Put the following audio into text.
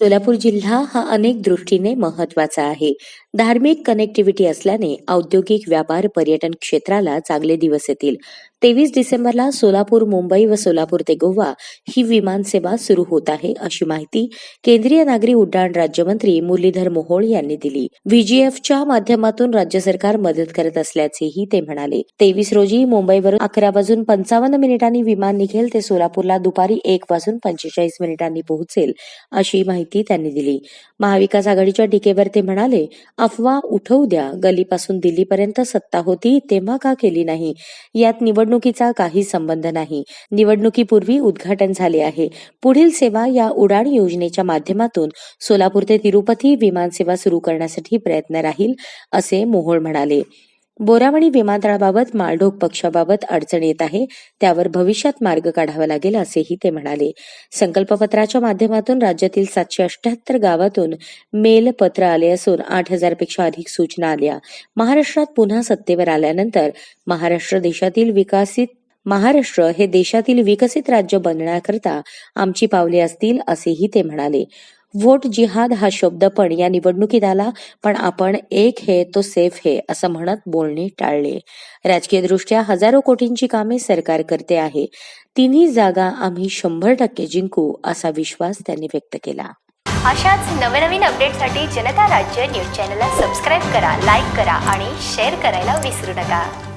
सोलापूर जिल्हा हा अनेक दृष्टीने महत्त्वाचा आहे. धार्मिक कनेक्टिव्हिटी असल्याने औद्योगिक व्यापार पर्यटन क्षेत्राला चांगले दिवस येतील. तेवीस डिसेंबरला सोलापूर मुंबई व सोलापूर ते गोवा ही विमान सेवा सुरू होत आहे अशी माहिती केंद्रीय नागरी उड्डाण राज्यमंत्री मुरलीधर मोहोळ यांनी दिली. व्हीजीएफच्या माध्यमातून राज्य सरकार मदत करत असल्याचेही ते म्हणाले. तेवीस रोजी मुंबईवरून अकरा वाजून पंचावन्न मिनिटांनी विमान निघेल ते सोलापूरला दुपारी एक वाजून पंचेचाळीस मिनिटांनी पोहोचेल अशी माहिती त्यांनी दिली. महाविकास आघाडीच्या टीकेवर ते म्हणाले अफवा उठवू द्या गलीपासून दिल्लीपर्यंत सत्ता होती तेव्हा का केली नाही? यात निवड निवडणुकीचा काही संबंध नाही. निवडणुकीपूर्वी उद्घाटन झाले आहे. पुढील सेवा या उडाण योजनेच्या माध्यमातून सोलापूर ते तिरुपती विमानसेवा सुरू करण्यासाठी प्रयत्न राहील असे मोहोळ म्हणाले. बोरावणी विमानतळाबाबत माळढोक पक्षाबाबत अडचण येत आहे त्यावर भविष्यात मार्ग काढावा लागेल असेही ते म्हणाले. संकल्पपत्राच्या माध्यमातून राज्यातील सातशे अठ्याहत्तर गावातून मेल पत्र आले असून आठ हजारपेक्षा अधिक सूचना आल्या. महाराष्ट्रात पुन्हा सत्तेवर आल्यानंतर महाराष्ट्र देशातील विकसित महाराष्ट्र हे देशातील विकसित राज्य बनण्याकरता आमची पावले असतील असेही ते म्हणाले. वोट जिहाद हा शब्द पण या निवडणुकीत आला पण आपण एक हे तो सेफ हे असं म्हणत बोलणे टाळले. राजकीय दृष्ट्या हजारो कोटींची कामे सरकार करते आहे. तिन्ही जागा आम्ही शंभर टक्के जिंकू असा विश्वास त्यांनी व्यक्त केला. अशाच नवनवीन अपडेटसाठी जनता राज्य न्यूज चॅनलला सबस्क्राईब करा लाईक करा आणि शेअर करायला विसरू नका.